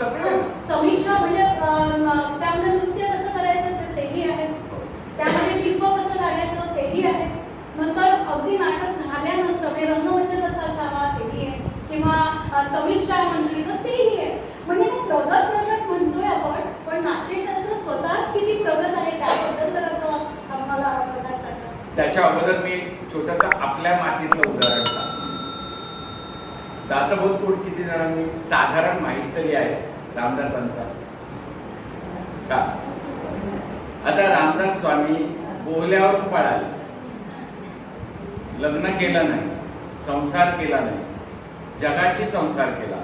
सगळे. समीक्षा म्हणजे त्यामध्ये नृत्य कसं करायचं ते- तेही आहे. त्यामध्ये शिल्प कसं काढायचं तेही आहे. नंतर अगदी नाटक झाल्यानंतर म्हणजे रंगमंच कसा असावा तेही आहे. किंवा समीक्षा म्हटली तर तेही आहे. म्हणजे प्रगत प्रगत म्हणतोय आपण पण नाट्यशास्त्र स्वतःच किती प्रगत आहे त्याबद्दल तर असं आम्हाला प्रकाश त्याच्या अगोदर मी छोटस आपल्या मातीतलं उदाहरण दासबोध कोट किती जणांनी? साधारण माहीत तरी आहे. रामदासांचा. छान आता रामदास स्वामी बोहल्यावरून पळाले. लग्न केलं नाही संसार केला नाही जगाशी संसार केला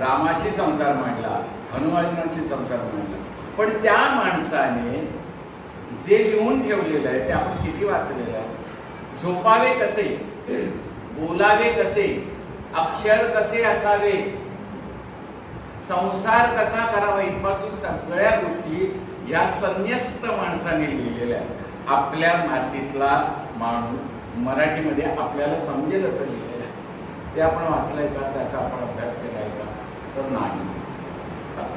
रामाशी संसार मांडला हनुमानाशी संसार मांडला. पण त्या माणसाने जे लिहून ठेवलेलं आहे ते आपण किती वाचलेलं आहे? झोपावे कसे? बोलावे कसे? अक्षर कसे असावे? संसार कसा करावा इथपासून सगळ्या गोष्टी या संन्यस्त माणसाने लिहिलेल्या आहेत. आपल्या मातीतला माणूस मराठीमध्ये आपल्याला समजेल असं लिहिलेलं आहे. ते आपण वाचलंय का? त्याचा आपण अभ्यास केलाय का? तर नाही.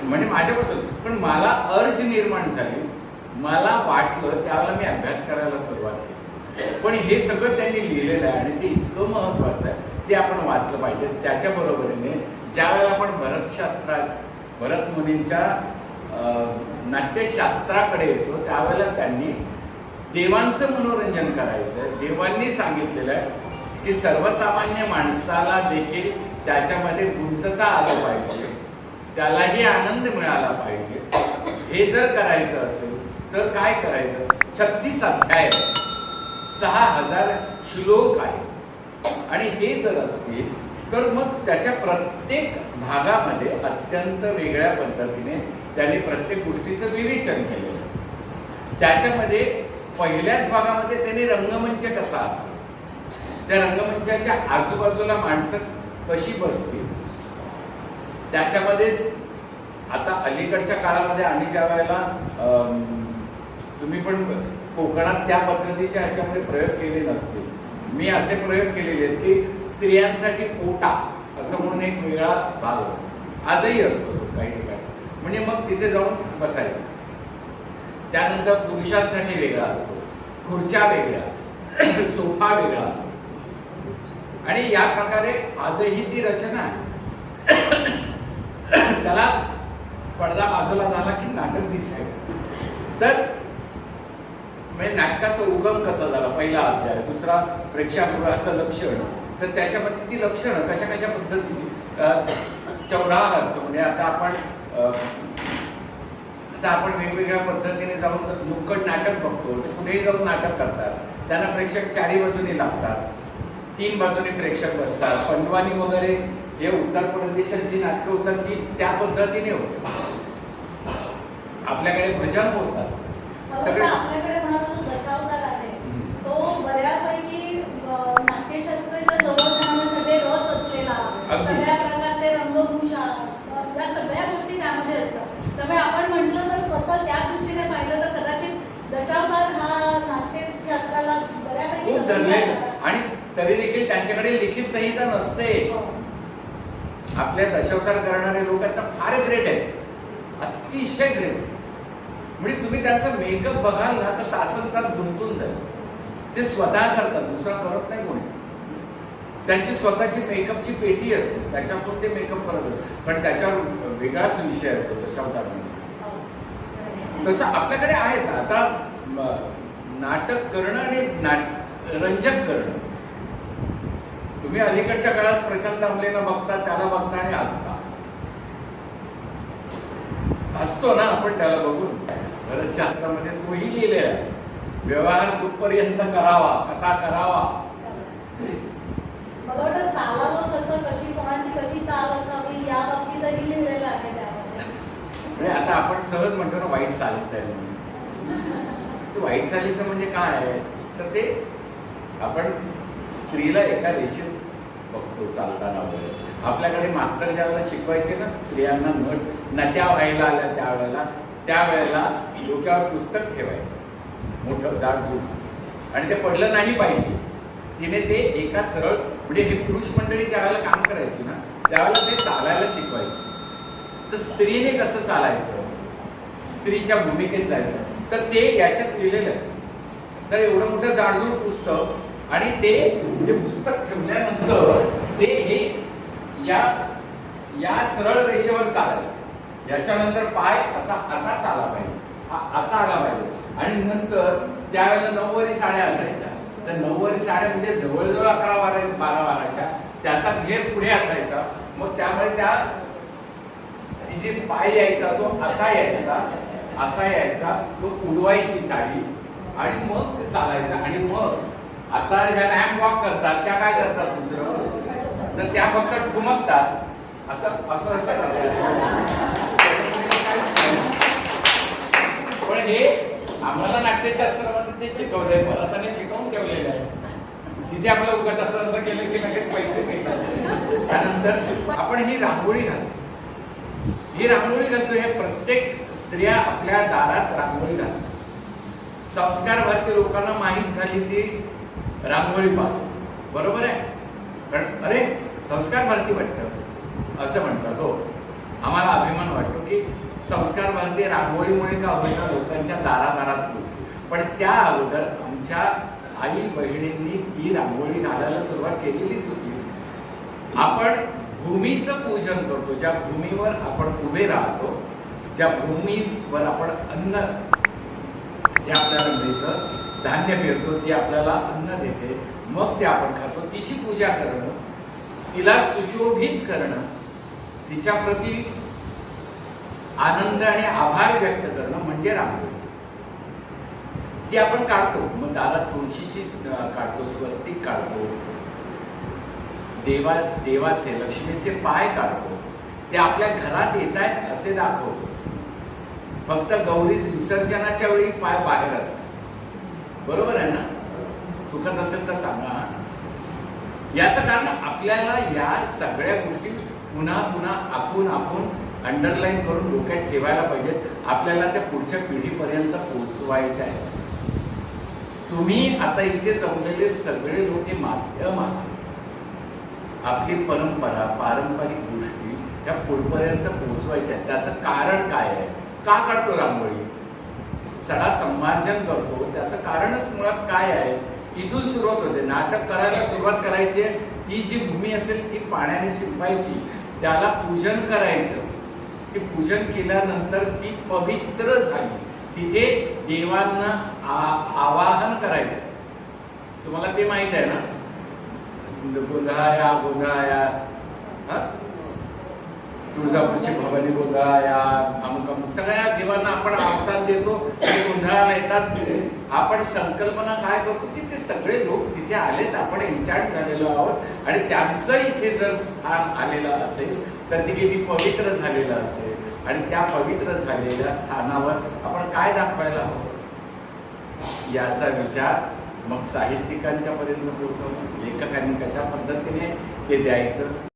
म्हणजे माझ्यापासून. पण मला अर्ज निर्माण झाली. मला वाटलं त्यावेळेला मी अभ्यास करायला सुरुवात केली. पण हे सगळं त्यांनी लिहिलेलं आहे आणि ते इतकं महत्वाचं आहे. ते आपण वाचलं पाहिजे. त्याच्या बरोबरीने ज्या वेळेला आपण भरतशास्त्रात भरत मुनींच्या नाट्यशास्त्राकडे येतो त्यावेळेला त्यांनी देवांचं मनोरंजन करायचं. देवांनी सांगितलेलं आहे की सर्वसामान्य माणसाला देखील त्याच्यामध्ये गुंतता आलं पाहिजे. त्यालाही आनंद मिळाला पाहिजे. हे जर करायचं असेल तर काय करायचं? छत्तीस अध्याय सहा हजार श्लोक आहे आणि हे जर असतील तर मग त्याच्या प्रत्येक भागामध्ये अत्यंत वेगळ्या पद्धतीने त्याने प्रत्येक गोष्टीचं विवेचन केलेलं आहे. त्याच्यामध्ये पहिल्याच भागामध्ये त्यांनी रंगमंच कसा असतो? त्या रंगमंचाच्या आजूबाजूला माणसं कशी बसतील? त्याच्यामध्येच आता अलीकडच्या काळामध्ये आम्ही ज्या वेळेला तुम्ही पण कोकणात त्या पद्धतीच्या ह्याच्यामध्ये प्रयोग केले नसतील. मी असे प्रयोग केलेले आहेत की स्त्रियांसाठी कोटा असं म्हणून एक वेगळा भाग असतो. आजही असतो तो काही ठिकाणी. म्हणजे मग तिथे जाऊन बसायचं. त्यानंतर पुरुषांसाठी वेगळा असतो. खुर्च्या वेगळ्या सोफा वेगळा. आणि या प्रकारे आजही ती रचना आहे. त्याला पडदा बाजूला झाला की नाटक दिसतंय. तर म्हणजे नाटकाचा उगम कसा झाला? पहिला अध्याय दुसरा प्रेक्षागृहाचं लक्षण. तर त्याच्यामध्ये ती लक्षणं कशा कशा पद्धतीची? चौराहा असतो. म्हणजे आता आपण आता आपण वेगवेगळ्या पद्धतीने जाऊन नुक्कड नाटक बघतो. ते कुठेही जाऊन नाटक करतात. त्यांना प्रेक्षक चारी बाजूने लागतात. तीन बाजूने प्रेक्षक बसतात. पंडवानी वगैरे हे उत्तर प्रदेशात जी नाटकं होतात ती त्या पद्धतीने होतात. आपल्याकडे भजन होतात. सगळे वाटतं आपल्याकडे म्हणाला जो दशावतार आहे तो बऱ्यापैकी अं, नाट्यशास्त्राच्या जवळ जाणारे सगळे रस असलेला अगदी. सगळ्या प्रकारचे रंगभूषा अं, या सगळ्या गोष्टी त्यामध्ये असतात त्यामुळे आपण म्हटलं तर कसं त्या दृष्टीने पाहिलं तर कदाचित दशावतार हा नाट्यशास्त्राला बऱ्यापैकी खूप धरले. आणि तरी देखील त्यांच्याकडे लिखित संहिता नसते. आपल्या दशावतार करणारे लोक आता फार ग्रेट आहेत. अतिशय ग्रेट म्हणजे तुम्ही त्यांचा मेकअप बघाल ना तर तासन तास गुंतून जाईल. ते स्वतः करतात दुसरा करत नाही कोणी. त्यांची स्वतःची मेकअपची पेटी असते त्याच्यातून ते मेकअप करत असतात. पण त्याच्यावर वेगळाच विषय असतो दशावतार तसं आपल्याकडे आहेत. आता नाटक करणं आणि नाट रंजक करणं. तुम्ही अलीकडच्या काळात प्रशांत आमलेना बघता त्याला बघता आणि हसता. हसतो ना आपण त्याला बघून. भरत शास्त्रामध्ये तोही लिहिलेला आहे व्यवहार कुठपर्यंत करावा कसा करावा? मला वाटतं चालावं कसं कशी कोणाची कशी चाल असावी या बाबतीतही लिहिलेलं आहे त्यामध्ये. म्हणजे आता आपण सहज म्हणतो ना वाईट चालीचं आहे म्हणून. ते वाईट चालीचं म्हणजे काय आहे? तर ते आपण स्त्रीला एका रेषेत बघतो चालताना वगैरे आपल्याकडे मास्तर ज्या वेळेला शिकवायचे ना स्त्रियांना नट नट्या व्हायला आल्या त्यावेळेला त्यावेळेला डोक्यावर पुस्तक ठेवायचं. मोठं जाडजूड आणि ते पडलं नाही पाहिजे. तिने ते एका सरळ म्हणजे हे पुरुष मंडळी ज्या वेळेला काम करायची ना त्यावेळेला ते चालायला शिकवायचे. तर स्त्रीने कसं चालायचं? स्त्रीच्या भूमिकेत जायचं. तर ते याच्यात लिहिलेलं आहे. तर एवढं मोठं जाडजूड पुस्तक आणि ते ते पुस्तक ठेवल्यानंतर ते हे या या सरळ रेषेवर चालायचं. याच्यानंतर पाय असा असा चाला पाहिजे. हा असा आला पाहिजे. आणि नंतर त्यावेळेला नऊवारी साड्या असायच्या. तर नऊवारी साड्या म्हणजे जवळजवळ अकरा बारा बारा बाराच्या. त्याचा घेर पुढे असायचा. मग त्यामुळे त्या जे पाय यायचा तो असा यायचा असा यायचा. तो उडवायची साडी. आणि मग ते चालायचा. आणि मग आता ह्या रॅम्प वॉक करतात त्या काय करतात दुसरं? तर त्या फक्त ठुमकतात असं असं असं करतात. पण हे आम्हाला नाट्यशास्त्रामध्ये ते शिकवलंय मला त्याने शिकवून ठेवलेलं आहे. तिथे आपलं उगत असं असं केलं की लगेच पैसे मिळतात. त्यानंतर आपण ही रांगोळी घालतो. ही रांगोळी घालतो हे प्रत्येक स्त्रिया आपल्या दारात रांगोळी घालतात. संस्कार भारतीय लोकांना माहीत झाली ती रांगोळीपासून बरोबर आहे? कारण अरे संस्कार भारती वाटतं. असं म्हणतात हो. आम्हाला अभिमान वाटतो की संस्कार भारती रांगोळीमुळे का होईना लोकांच्या दारादारात पोचली? पण त्या अगोदर आमच्या आई बहिणींनी ती रांगोळी घालायला सुरुवात केलेलीच होती. आपण भूमीचं पूजन करतो. ज्या भूमीवर आपण उभे राहतो ज्या भूमीवर आपण अन्न जे आपल्याला मिळतं धान्य पेरतो ती आपल्याला अन्न देते मग ते आपण खातो. तिची पूजा करणं तिला सुशोभित करणं तिच्या प्रती आनंद आणि आभार व्यक्त करणं म्हणजे रांगोळी. ती आपण काढतो. मग दारात तुळशीची काढतो स्वस्तिक काढतो. देवा देवाचे लक्ष्मीचे पाय काढतो. ते आपल्या घरात येत आहेत असे दाखवतो. फक्त गौरी विसर्जनाच्या वेळी पाय बाहेर असतात. बरोबर आहे ना? चुकत असेल तर सांगा. याचं कारण आपल्याला या सगळ्या गोष्टी पुन्हा पुन्हा आखून आखून अंडरलाईन करून डोक्यात ठेवायला पाहिजेत. आपल्याला त्या पुढच्या पिढीपर्यंत पोहोचवायच्या आहेत तुम्ही आता इथे जमलेले सगळे लोक हे माध्यम आहात. आपली परंपरा पारंपरिक गोष्टी या पुढपर्यंत पोहोचवायच्या आहेत. त्याचं कारण काय आहे? का काढतो रांगोळी? सडा संमार्जन करतो. त्याचं कारणच मुळात काय आहे? इथून सुरुवात होते. नाटक करायला सुरुवात करायची ती जी भूमी असेल ती पाण्याने शिंपायची. त्याला पूजन करायचं. ते पूजन केल्यानंतर ती पवित्र झाली. तिथे देवांना आ- आवाहन करायचं. तुम्हाला ते माहीत आहे ना? गोंधळाया गोंधळाया. हा? तुळजापूरची भवानी गोंधळाया अमुक अमुक सगळ्या देवांना आपण अवतार देतो. ते येतात. आपण संकल्पना काय करतो की ते सगळे लोक तिथे आलेत. आपण विचार झालेलो आहोत. आणि त्यांचं इथे जर स्थान आलेलं असेल तर तिथे मी पवित्र झालेलं असेल. आणि त्या पवित्र झालेल्या स्थानावर आपण काय दाखवायला हवं? याचा विचार मग साहित्यिकांच्या पर्यंत पोहोचवणं. लेखकांनी कशा पद्धतीने ते द्यायचं?